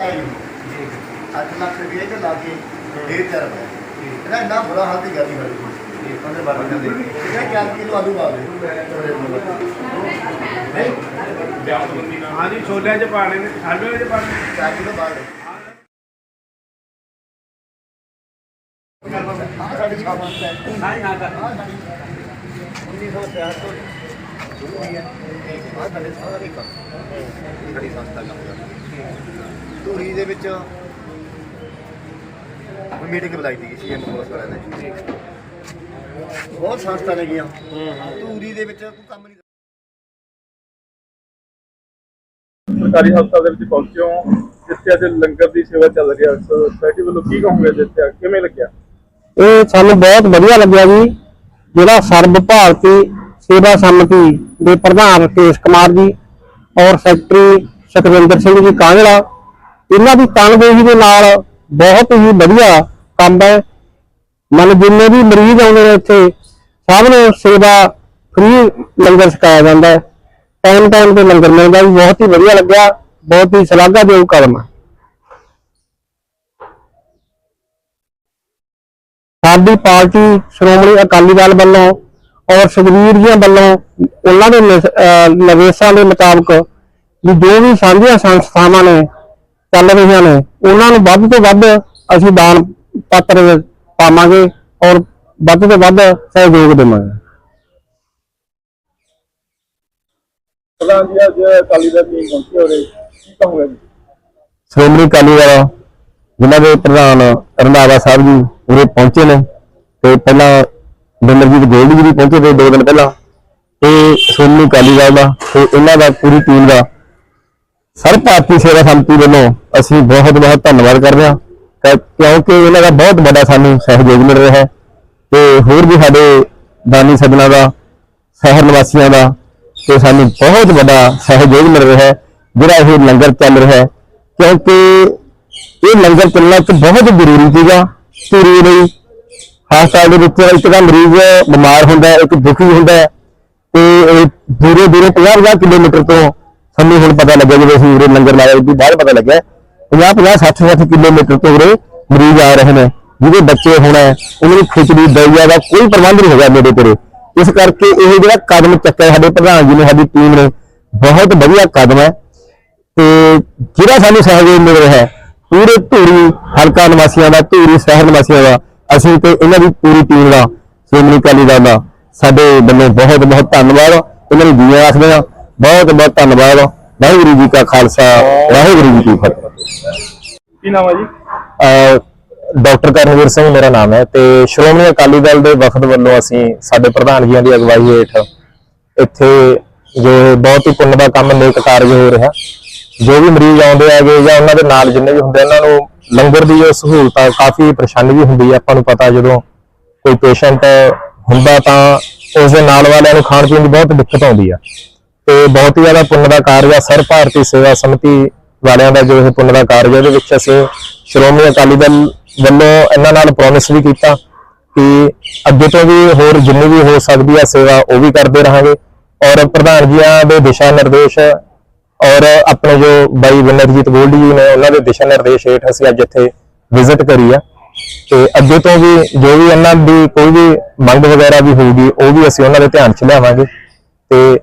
ਅੱਠ ਲੱਖ ਰੁਪਏ ਤੇ ਲਾ ਕੇ ਡੇਢ ਚਾਰ ਰੁਪਏ ਇਹਦਾ ਇੰਨਾ ਬੁਰਾ ਹਾਲ ਤੇ ਗਰਮੀ ਵਾਲੀ ਇਹ 15 12 ਦਿਨ ਦੇ ਇਹਦਾ ਕਿਆ ਕਿਲੋ ਆਲੂ ਪਾ ਦੇ। ਨਹੀਂ ਹਾਂਜੀ ਛੋਲਿਆਂ 'ਚ ਪਾਣੇ ਨੇ। ਆਲੂਆਂ 'ਚ ਪਾਣੇ ਚਾਰ ਕਿਲੋ ਪਾ ਦੇ ਆਹ ਸਾਡੀ ਛਾਪ ਹੈ। ਹਾਂ ਹਾਂ। ਕਰ ਆਹ ਸਾਡੀ 1963 ਤੋਂ ਸ਼ੁਰੂ ਹੋਈ ਹੈ। ਆਹ ਸਾਡੇ ਸਾਰੇ ਕੰਮ। ਸਾਡੀ ਸੰਸਥਾ ਕੰਮ ਕਰਦੀ ਹੈ। ਧੂਰੀ ਦੇ ਵਿੱਚ ਮੀਟਿੰਗ ਬੁਲਾਈ ਸੀ ਸੀਐਮ ਕੋਲ ਵਾਲਿਆਂ ਨੇ। ਬਹੁਤ ਸੰਸਥਾ ਨੇ ਗਈਆਂ। ਧੂਰੀ ਦੇ ਵਿੱਚ ਕੋਈ ਕੰਮ ਨਹੀਂ ਸਰਕਾਰੀ ਹਸਪਤਾਲ ਦੇ ਵਿੱਚ ਪਹੁੰਚੇ ਹੋ। ਜਿੱਥੇ ਅੱਜ ਲੰਗਰ ਦੀ ਸੇਵਾ ਚੱਲ ਰਹੀ ਹੈ। ਸੋਸਾਇਟੀ ਵੱਲੋਂ ਕੀ ਕਹੋਗੇ ਜਿੱਥੇ? ਕਿਵੇਂ ਲੱਗਿਆ? ਇਹ ਸਾਨੂੰ ਬਹੁਤ ਵਧੀਆ ਲੱਗਿਆ ਜੀ। ਜਿਹੜਾ ਸਰਬ ਭਾਰਤੀ ਸੇਵਾ ਸਮਿਤੀ ਦੇ ਪ੍ਰਧਾਨ ਰਕੇਸ਼ ਕੁਮਾਰ ਜੀ ਔਰ ਸੈਕਟਰੀ ਸੁਖਵਿੰਦਰ ਸਿੰਘ ਜੀ ਕਾਂਗੜਾ, ਇਹਨਾਂ ਦੀ ਤਨਦੇਹੀ ਦੇ ਨਾਲ ਬਹੁਤ ਹੀ ਵਧੀਆ ਕੰਮ ਹੈ। ਮਨ ਜਿੰਨੇ ਵੀ ਮਰੀਜ਼ ਆਉਂਦੇ ਨੇ ਇੱਥੇ, ਸਭ ਨੂੰ ਸੇਵਾ ਫ੍ਰੀ ਲੰਗਰ ਛਕਾਇਆ ਜਾਂਦਾ ਹੈ। ਟਾਈਮ ਟਾਈਮ ਤੇ ਲੰਗਰ ਮਿਲਦਾ ਵੀ ਬਹੁਤ ਹੀ ਵਧੀਆ ਲੱਗਿਆ, ਬਹੁਤ ਹੀ ਸ਼ਲਾਘਾਯੋਗ ਕਦਮ ਹੈ। ਸਾਡੀ ਪਾਰਟੀ ਸ਼੍ਰੋਮਣੀ ਅਕਾਲੀ ਦਲ ਵੱਲੋਂ ਔਰ ਸੁਖਬੀਰ ਜੀ ਵੱਲੋਂ ਉਹਨਾਂ ਦੇ ਨਿਸ- ਦੇ ਮੁਤਾਬਕ ਵੀ ਜੋ ਵੀ ਸਾਂਝੀਆਂ ਸੰਸਥਾਵਾਂ ਨੇ ਚੱਲ ਰਹੀਆਂ ਨੇ ਉਹਨਾਂ ਨੂੰ ਵੱਧ ਤੋਂ ਵੱਧ ਅਸੀਂ ਦਾਨ ਪਾਤਰ ਪਾਵਾਂਗੇ ਔਰ ਵੱਧ ਤੋਂ ਵੱਧ ਸਹਿਯੋਗ ਦੇਵਾਂਗੇ। ਪਹਿਲਾਂ ਜੀ ਅੱਜ ਅਕਾਲੀ ਦਲ ਦੀ ਪਹੁੰਚੇ ਹੋ ਰਹੇ ਕੀ ਕਹੋਗੇ ਜੀ? ਸ਼੍ਰੋਮਣੀ ਅਕਾਲੀ ਦਲ ਜਿਨ੍ਹਾਂ ਦੇ ਪ੍ਰਧਾਨ ਰੰਧਾਵਾ ਸਾਹਿਬ ਜੀ ਉਰੇ ਪਹੁੰਚੇ ਨੇ ਤੇ ਪਹਿਲਾਂ ਬਿੰਦਰਜੀਤ ਗੋਲਡੀ ਜੀ ਵੀ ਪਹੁੰਚੇ ਤੇ ਦੋ ਦਿਨ ਪਹਿਲਾਂ। ਇਹ ਸ਼੍ਰੋਮਣੀ ਅਕਾਲੀ ਦਲ ਦਾ ਤੇ ਇਹਨਾਂ ਦਾ ਪੂਰੀ ਟੀਮ ਦਾ ਸਰਬ ਭਾਰਤੀ ਸੇਵਾ ਸੰਮਤੀ ਵੱਲੋਂ ਅਸੀਂ ਬਹੁਤ ਬਹੁਤ ਧੰਨਵਾਦ ਕਰਦੇ ਹਾਂ, ਕਿ- ਕਿਉਂਕਿ ਇਹਨਾਂ ਦਾ ਬਹੁਤ ਵੱਡਾ ਸਾਨੂੰ ਸਹਿਯੋਗ ਮਿਲ ਰਿਹਾ ਹੈ ਤੇ ਹੋਰ ਵੀ ਸਾਡੇ ਦਾਨੀ ਸੱਜਣਾ ਦਾ, ਸ਼ਹਿਰ ਨਿਵਾਸੀਆਂ ਦਾ ਤੇ ਸਾਨੂੰ ਬਹੁਤ ਵੱਡਾ ਸਹਿਯੋਗ ਮਿਲ ਰਿਹਾ ਹੈ, ਜਿਹੜਾ ਇਹ ਲੰਗਰ ਚੱਲ ਰਿਹਾ ਹੈ। ਕਿਉਂਕਿ ਇਹ ਲੰਗਰ ਚੱਲਣਾ ਇੱਕ ਬਹੁਤ ਜ਼ਰੂਰੀ ਸੀਗਾ ਧੂਰੀ ਲਈ। ਹਸਪਤਾਲ ਦੇ ਵਿੱਚ ਇੱਕ ਤਾਂ ਮਰੀਜ਼ ਬਿਮਾਰ ਹੁੰਦਾ ਹੈ, ਇੱਕ ਦੁਖੀ ਹੁੰਦਾ ਹੈ ਤੇ ਇਹ ਦੂਰੇ ਦੂਰੇ 50 ਕਿਲੋਮੀਟਰ ਤੋਂ ਸਾਨੂੰ ਹੁਣ ਪਤਾ ਲੱਗਿਆ ਜਦੋਂ ਅਸੀਂ ਉਰੇ ਲੰਗਰ ਲਾਇਆ ਉਦੋਂ ਬਾਅਦ ਪਤਾ ਲੱਗਿਆ 50 50 60 60 ਕਿਲੋਮੀਟਰ ਤੋਂ ਉਰੇ ਮਰੀਜ਼ ਆ ਰਹੇ ਨੇ, ਜਿਹਦੇ ਬੱਚੇ ਹੋਣਾ ਉਹਨਾਂ ਨੂੰ ਖਿਚੜੀ ਦਈਆ ਦਾ ਕੋਈ ਪ੍ਰਬੰਧ ਨਹੀਂ ਹੈਗਾ ਮੇਰੇ ਕੋਲੇ। ਇਸ ਕਰਕੇ ਇਹ ਜਿਹੜਾ ਕਦਮ ਚੱਕਿਆ ਸਾਡੇ ਪ੍ਰਧਾਨ ਜੀ ਨੇ, ਸਾਡੀ ਟੀਮ ਨੇ, ਬਹੁਤ ਵਧੀਆ ਕਦਮ ਹੈ ਤੇ ਜਿਹੜਾ ਸਾਨੂੰ ਸਹਿਯੋਗ ਮਿਲ ਰਿਹਾ ਹੈ, ਪੂਰੇ ਧੂਰੀ ਹਲਕਾ ਨਿਵਾਸੀਆਂ ਦਾ, ਧੂਰੀ ਸ਼ਹਿਰ ਨਿਵਾਸੀਆਂ ਦਾ, ਅਸੀਂ ਤੇ ਇਹਨਾਂ ਦੀ ਪੂਰੀ ਟੀਮ ਦਾ, ਸ਼੍ਰੋਮਣੀ ਅਕਾਲੀ ਦਲ ਦਾ, ਸਾਡੇ ਵੱਲੋਂ ਬਹੁਤ ਬਹੁਤ ਧੰਨਵਾਦ। ਇਹਨਾਂ ਨੂੰ ਜੀਆਂ ਆਖਦੇ ਹਾਂ। ਬਹੁਤ ਬਹੁਤ ਧੰਨਵਾਦ। ਵਾਹਿਗੁਰੂ ਜੀ ਕਾ ਖਾਲਸਾ ਵਾਹਿਗੁਰੂ ਜੀ ਕੀ ਫਤਿਹ। ਕੀ ਨਾਮ ਹੈ ਜੀ? ਡਾਕਟਰ ਕਰਨਵੀਰ ਸਿੰਘ ਮੇਰਾ ਨਾਮ ਹੈ ਤੇ ਸ਼੍ਰੋਮਣੀ ਅਕਾਲੀ ਦਲ ਦੇ ਵਫਦ ਵੱਲੋਂ ਅਸੀਂ ਸਾਡੇ ਪ੍ਰਧਾਨ ਜੀਆਂ ਦੀ ਅਗਵਾਈ ਹੇਠ ਇੱਥੇ ਜੋ ਬਹੁਤ ਹੀ ਪੁੰਨ ਦਾ ਕੰਮ ਨੇਕ ਕਾਰਜ ਹੋ ਰਿਹਾ। ਜੋ ਵੀ ਮਰੀਜ਼ ਆਉਂਦੇ ਹੈਗੇ ਜਾਂ ਉਹਨਾਂ ਦੇ ਨਾਲ ਜਿੰਨੇ ਵੀ ਹੁੰਦੇ ਉਹਨਾਂ ਨੂੰ ਲੰਗਰ ਦੀ ਜੋ ਸਹੂਲਤ ਕਾਫੀ ਪਰੇਸ਼ਾਨੀ ਵੀ ਹੁੰਦੀ ਹੈ ਆਪਾਂ ਨੂੰ ਪਤਾ ਜਦੋਂ ਕੋਈ ਪੇਸ਼ੈਂਟ ਹੁੰਦਾ ਤਾਂ ਉਸ ਦੇ ਨਾਲ ਵਾਲਿਆਂ ਨੂੰ ਖਾਣ ਪੀਣ ਦੀ ਬਹੁਤ ਦਿੱਕਤ ਆਉਂਦੀ ਆ। ਤੇ ਬਹੁਤ ਹੀ ਜ਼ਿਆਦਾ ਪੁੰਨ ਦਾ ਕਾਰਜ ਆ। ਸਰ ਭਾਰਤੀ ਸੇਵਾ ਸਮਿਤੀ ਵਾਲਿਆਂ ਦਾ ਜੋ ਇਹ ਪੁੰਨ ਦਾ ਕਾਰਜ ਹੈ ਉਹਦੇ ਵਿੱਚ ਅਸੀਂ ਸ਼੍ਰੋਮਣੀ ਅਕਾਲੀ ਦਲ ਵੱਲੋਂ ਇਹਨਾਂ ਨਾਲ ਪ੍ਰੋਮਿਸ ਵੀ ਕੀਤਾ ਕਿ ਅੱਗੇ ਤੋਂ ਵੀ ਹੋਰ ਜਿੰਨੀ ਵੀ ਹੋ ਸਕਦੀ ਆ ਸੇਵਾ, ਉਹ ਵੀ ਕਰਦੇ ਰਹਾਂਗੇ। ਔਰ ਪ੍ਰਧਾਨ ਜੀਆਂ ਦੇ ਦਿਸ਼ਾ ਨਿਰਦੇਸ਼ ਔਰ ਆਪਣੇ ਜੋ ਬਾਈ ਵਿਨਰਜੀਤ ਗੋਲਡੀ ਜੀ ਨੇ, ਉਹਨਾਂ ਦੇ ਦਿਸ਼ਾ ਨਿਰਦੇਸ਼ ਹੇਠ ਅਸੀਂ ਅੱਜ ਇੱਥੇ ਵਿਜ਼ਿਟ ਕਰੀ ਆ। ਤੇ ਅੱਗੇ ਤੋਂ ਵੀ ਜੋ ਵੀ ਇਹਨਾਂ ਦੀ ਕੋਈ ਵੀ ਮੰਗ ਵਗੈਰਾ ਵੀ ਹੋਊਗੀ, ਉਹ ਵੀ ਅਸੀਂ ਉਹਨਾਂ ਦੇ ਧਿਆਨ 'ਚ ਲਿਆਵਾਂਗੇ। ਤੇ